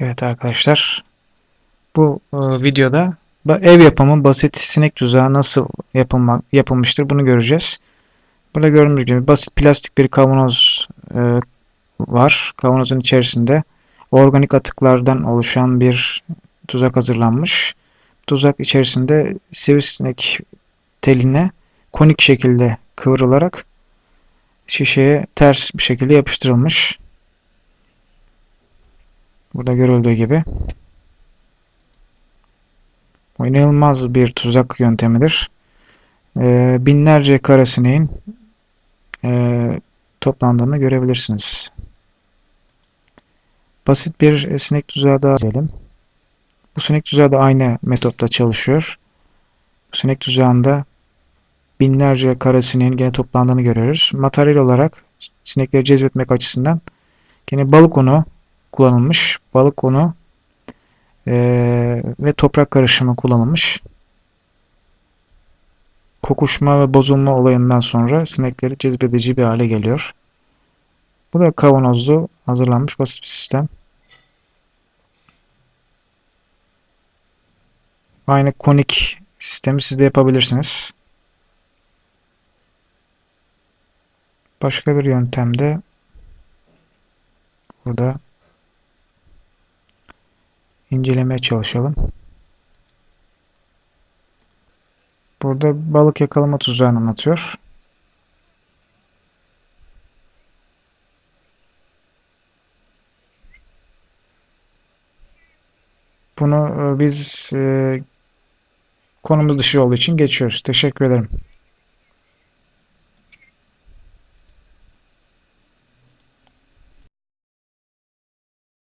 Evet arkadaşlar. Bu e, videoda ev yapımı basit sinek tuzağı nasıl yapılmak yapılmıştır bunu göreceğiz. Burada gördüğünüz gibi basit plastik bir kavanoz e, var. Kavanozun içerisinde organik atıklardan oluşan bir tuzak hazırlanmış. Tuzak içerisinde sivrisinek teline konik şekilde kıvrılarak şişeye ters bir şekilde yapıştırılmış. Burada görüldüğü gibi. Bu inanılmaz bir tuzak yöntemidir. Ee, binlerce karasineğin e, toplandığını görebilirsiniz. Basit bir sinek tuzağı daha diyelim. Bu sinek tuzağı da aynı metotla çalışıyor. Bu sinek tuzağında binlerce karasineğin gene toplandığını görüyoruz. Materyal olarak sinekleri cezbetmek açısından gene balık unu kullanılmış. Balık unu eee, ve toprak karışımı kullanılmış. Kokuşma ve bozulma olayından sonra sinekleri cezbedici bir hale geliyor. Bu da kavanozlu hazırlanmış basit bir sistem. Aynı konik sistemi siz de yapabilirsiniz. Başka bir yöntemde burada incelemeye çalışalım. Burada balık yakalama tuzağını anlatıyor. Bunu e, biz e, konumuz dışı olduğu için geçiyoruz. Teşekkür ederim.